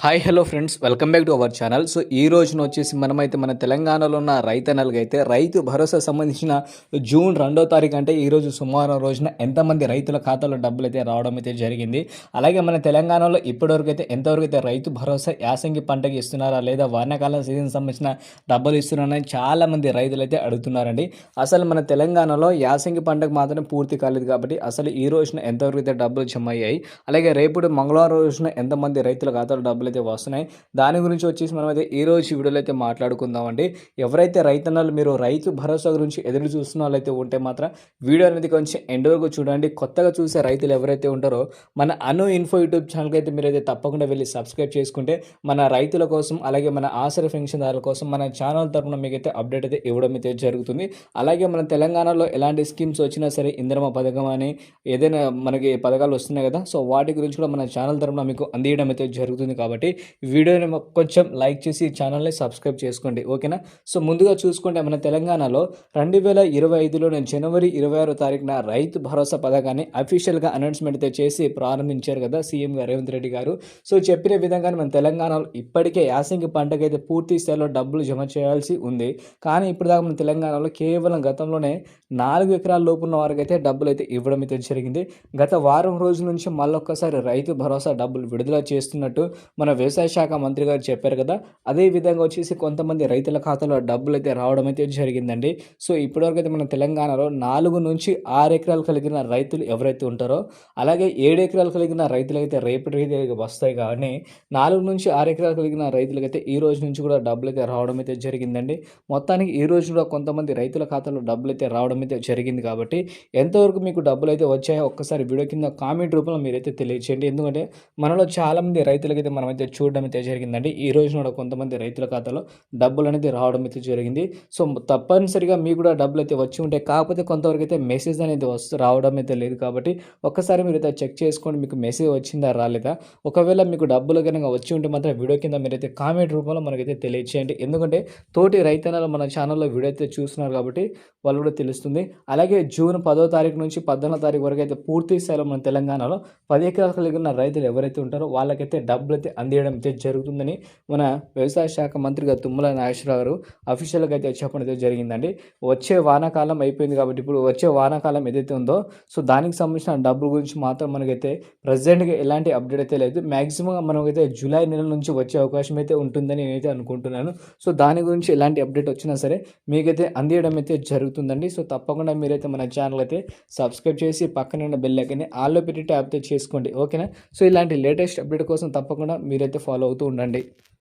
Hi hello friends welcome back to our channel so ఈ రోజున వచ్చేసి మనమైతే మన తెలంగాణలో ఉన్న రైతన్నలకి అయితే రైతు భరోసా సంబంధించిన జూన్ రెండో తారీఖు అంటే ఈ రోజు సోమవారం రోజున ఎంతమంది రైతుల ఖాతాలో డబ్బులు అయితే రావడం అయితే జరిగింది. అలాగే మన తెలంగాణలో ఇప్పటివరకు అయితే ఎంతవరకు అయితే రైతు భరోసా యాసంగి పంటకి ఇస్తున్నారా లేదా వానాకాలం సీజన్ సంబంధించిన డబ్బులు ఇస్తున్నారని చాలామంది రైతులు అయితే అడుగుతున్నారండి. అసలు మన తెలంగాణలో యాసంగి పంటకు మాత్రం పూర్తి కాలేదు కాబట్టి అసలు ఈ రోజున ఎంతవరకు అయితే డబ్బులు జమ అయ్యాయి అలాగే రేపు మంగళవారం రోజున ఎంతమంది రైతుల ఖాతాలో డబ్బులు అయితే వస్తున్నాయి. దాని గురించి వచ్చేసి మనం అయితే ఈ రోజు వీడియోలో అయితే మాట్లాడుకుందామండి. ఎవరైతే రైతన్నలు మీరు రైతు భరోసా గురించి ఎదురు చూస్తున్న వాళ్ళైతే ఉంటే మాత్రం వీడియో అనేది కొంచెం ఎండ్ వరకు చూడండి. కొత్తగా చూసే రైతులు ఎవరైతే ఉంటారో మన అను ఇన్ఫో యూట్యూబ్ ఛానల్కి అయితే మీరైతే తప్పకుండా వెళ్ళి సబ్స్క్రైబ్ చేసుకుంటే మన రైతుల కోసం అలాగే మన ఆసర పెన్షన్దారుల కోసం మన ఛానల్ తరపున మీకైతే అప్డేట్ అయితే ఇవ్వడం అయితే జరుగుతుంది. అలాగే మన తెలంగాణలో ఎలాంటి స్కీమ్స్ వచ్చినా సరే ఇంద్రమ పథకం అని ఏదైనా మనకి పథకాలు వస్తున్నాయి కదా సో వాటి గురించి కూడా మన ఛానల్ తరపున మీకు అందియడం అయితే జరుగుతుంది కాబట్టి వీడియోని కొంచెం లైక్ చేసి ఛానల్ని సబ్స్క్రైబ్ చేసుకోండి ఓకేనా? సో ముందుగా చూసుకుంటే మన తెలంగాణలో రెండు వేల ఇరవై ఐదులోనే జనవరి ఇరవై ఆరో తారీఖున రైతు భరోసా పథకాన్ని అఫీషియల్గా అనౌన్స్మెంట్ అయితే చేసి ప్రారంభించారు కదా సీఎం గారు రేవంత్ రెడ్డి గారు. సో చెప్పిన విధంగా మన తెలంగాణలో ఇప్పటికే యాసంగి పంటకైతే పూర్తి స్థాయిలో డబ్బులు జమ చేయాల్సి ఉంది. కానీ ఇప్పుడు దాకా మన తెలంగాణలో కేవలం గతంలోనే నాలుగు ఎకరాల లోపు ఉన్న వారికి అయితే డబ్బులు అయితే ఇవ్వడం అయితే జరిగింది. గత వారం రోజుల నుంచి మళ్ళొక్కసారి రైతు భరోసా డబ్బులు విడుదల చేస్తున్నట్టు మన వ్యవసాయ శాఖ మంత్రి గారు చెప్పారు కదా అదే విధంగా వచ్చేసి కొంతమంది రైతుల ఖాతాలో డబ్బులు అయితే రావడం అయితే జరిగిందండి. సో ఇప్పటివరకు అయితే మన తెలంగాణలో నాలుగు నుంచి ఆరు ఎకరాలు కలిగిన రైతులు ఎవరైతే ఉంటారో అలాగే ఏడు ఎకరాలు కలిగిన రైతులైతే రేపటి రీతి వస్తాయి కానీ నాలుగు నుంచి ఆరు ఎకరాలు కలిగిన రైతులకైతే ఈ రోజు నుంచి కూడా డబ్బులు అయితే రావడం అయితే జరిగిందండి. మొత్తానికి ఈ రోజు కూడా కొంతమంది రైతుల ఖాతాలో డబ్బులు అయితే రావడం అయితే జరిగింది కాబట్టి ఎంతవరకు మీకు డబ్బులు అయితే వచ్చాయో ఒక్కసారి వీడియో కింద కామెంట్ రూపంలో మీరైతే తెలియచేయండి. ఎందుకంటే మనలో చాలామంది రైతులకైతే మనం అయితే చూడడం అయితే జరిగిందండి. ఈ రోజున కూడా కొంతమంది రైతుల ఖాతాలో డబ్బులు అనేది రావడం అయితే జరిగింది. సో తప్పనిసరిగా మీకు కూడా డబ్బులు అయితే వచ్చి ఉంటాయి. కాకపోతే కొంతవరకు అయితే మెసేజ్ అనేది వస్తూ రావడం అయితే లేదు కాబట్టి ఒక్కసారి మీరు అయితే చెక్ చేసుకోండి. మీకు మెసేజ్ వచ్చిందా రాలేదా? ఒకవేళ మీకు డబ్బులు కనుక వచ్చి ఉంటే మాత్రం వీడియో కింద మీరైతే కామెంట్ రూపంలో మనకైతే తెలియచేయండి. ఎందుకంటే తోటి రైతన్నలు మన ఛానల్లో వీడియో అయితే చూస్తున్నారు కాబట్టి వాళ్ళు కూడా తెలుస్తుంది. అలాగే జూన్ పదో తారీఖు నుంచి పద్నాలుగో తారీఖు వరకు అయితే పూర్తి స్థాయిలో మన తెలంగాణలో పది ఎకరాలు కలిగిన రైతులు ఎవరైతే ఉంటారో వాళ్ళకైతే డబ్బులు అయితే అందేయడం అయితే జరుగుతుందని మన వ్యవసాయ శాఖ మంత్రిగా తుమ్మల నాగేశ్వరరావు గారు అఫీషియల్గా అయితే చెప్పడం అయితే జరిగిందండి. వచ్చే వానాకాలం అయిపోయింది కాబట్టి ఇప్పుడు వచ్చే వానాకాలం ఏదైతే ఉందో సో దానికి సంబంధించిన డబ్బుల గురించి మాత్రం మనకైతే ప్రజెంట్గా ఎలాంటి అప్డేట్ అయితే లేదు. మ్యాక్సిమం మనకైతే జూలై నెల నుంచి వచ్చే అవకాశం అయితే ఉంటుందని నేనైతే అనుకుంటున్నాను. సో దాని గురించి ఎలాంటి అప్డేట్ వచ్చినా సరే మీకైతే అందియడం అయితే జరుగుతుందండి. సో తప్పకుండా మీరైతే మన ఛానల్ అయితే సబ్స్క్రైబ్ చేసి పక్కన ఉన్న బెల్ ఐకన్ని ఆల్లో పెట్టి ట్యాప్ అయితే చేసుకోండి. ఓకేనా? సో ఇలాంటి లేటెస్ట్ అప్డేట్ కోసం తప్పకుండా మీరు మీరైతే ఫాలో అవుతూ ఉండండి.